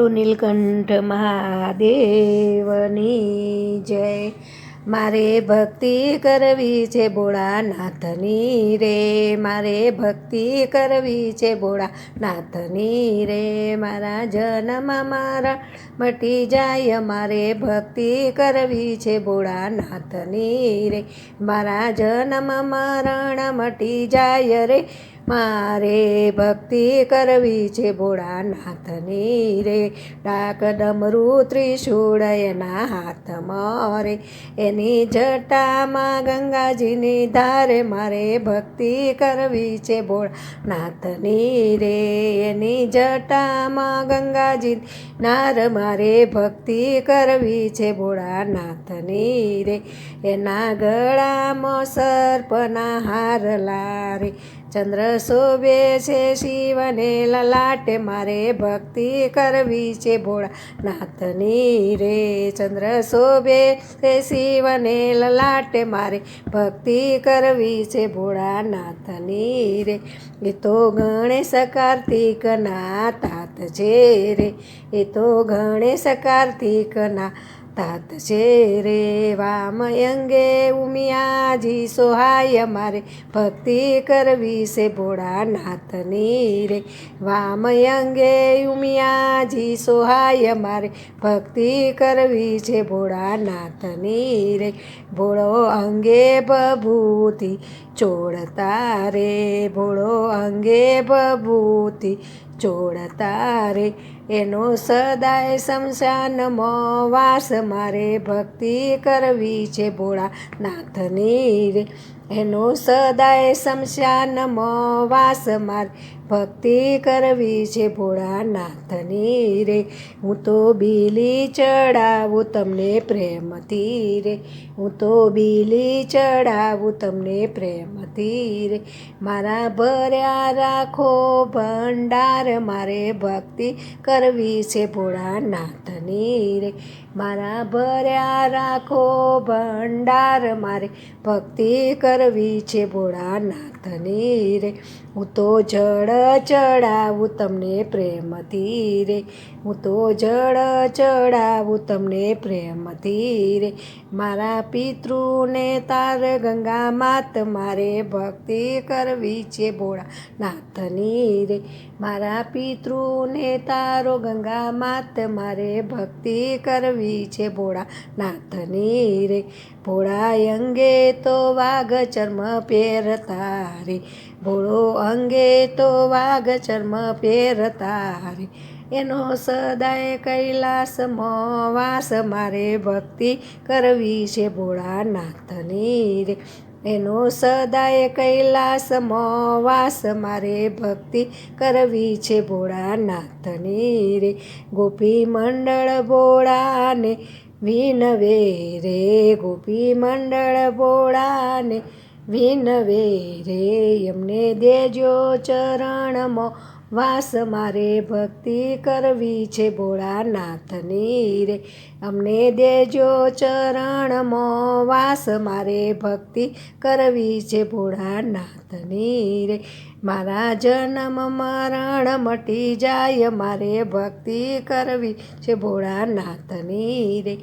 નીલકંઠ મહાદેવની જય. મારે ભક્તિ કરવી છે ભોળાનાથની રે. મારે ભક્તિ કરવી છે ભોળાનાથની રે. મારા જન્મ મારા મટી જાય. મારે ભક્તિ કરવી છે ભોળાનાથની રે. મારા જન્મ મરણ મટી જાય રે. મારે ભક્તિ કરવી છે ભોળાનાથની રે. ડાક ડમરું ત્રિશૂળ એના હાથમાં રે એની જટામાં ગંગાજીની ધારે મારે ભક્તિ કરવી છે ભોળાનાથની રે. એની જટામાં ગંગાજી નાર મારે ભક્તિ કરવી છે ભોળાનાથની રે. એના ગળામાં સર્પના હાર રે ચંદ્ર શોભે છે શિવને, લલાટે, મારે ભક્તિ કરવી છે ભોળાનાથની રે. ચંદ્ર શોભે છે શિવને, લલાટે, મારે ભક્તિ કરવી છે ભોળાનાથની રે. એ તો ગણેશ કાર્તિકના તાત છે રે. એ તો ગણેશ કાર્તિકના તાત છે રે વામ અંગે ઉમિયાજી સોહાય મારે, ભક્તિ કરવી છે ભોળાનાથની રે. વામ અંગે ઉમિયાજી સોહાય મારે, ભક્તિ કરવી છે ભોળાનાથની રે. ભોળો અંગે બભૂતિ ચોડતા રે, ભોળો અંગે બભૂતિ ચોડતા રે. એનો સદાય શમશાનમાં વાસ મારે ભક્તિ કરવી છે ભોળાનાથની. રે એનો સદાય શમશાનમાં વાસ મારે ભક્તિ કરવી છે ભોળાનાથની રે. હું તો બીલી ચડાવું તમને પ્રેમથી રે. હું તો બીલી ચડાવું તમને પ્રેમથી રે. મારા ભર્યા રાખો ભંડાર, મારે ભક્તિ કરવી છે ભોળાનાથની રે. મારા ભર્યા રાખો ભંડાર, મારે ભક્તિ કરવી છે ભોળાનાથની રે. હું તો જળ ચડાવું તમને પ્રેમથી રે. હું તો જળ ચડાવું તમને પ્રેમથી રે. મારા પિતૃને તાર ગંગા માત મારે ભક્તિ કરવી છે ભોળાનાથની રે. મારા પિતૃને તારો ગંગા માત મારે ભક્તિ કરવી છે ભોળાનાથની રે. ભોળા અંગે તો વાઘ ચર્મ પહેરતા રે. ભોળો અંગે તો વાઘ ચર્મ પહેરતા રે. એનો સદાય કૈલાસમાં વાસ મારે ભક્તિ કરવી છે ભોળાનાથની રે. એનો સદાય કૈલાસમાં વાસ મારે ભક્તિ કરવી છે ભોળાનાથની રે. ગોપી મંડળ ભોળાને વિનવે રે. ગોપી મંડળ ભોળાને વિનવે રે. એમને દેજો ચરણમાં વાસ મારે ભક્તિ કરવી છે ભોળાનાથની રે. અમને દેજો ચરણમાં, વાસ મારે ભક્તિ કરવી છે ભોળાનાથની રે. મારા જન્મ મરણ મટી જાય, મારે ભક્તિ કરવી છે ભોળાનાથની રે.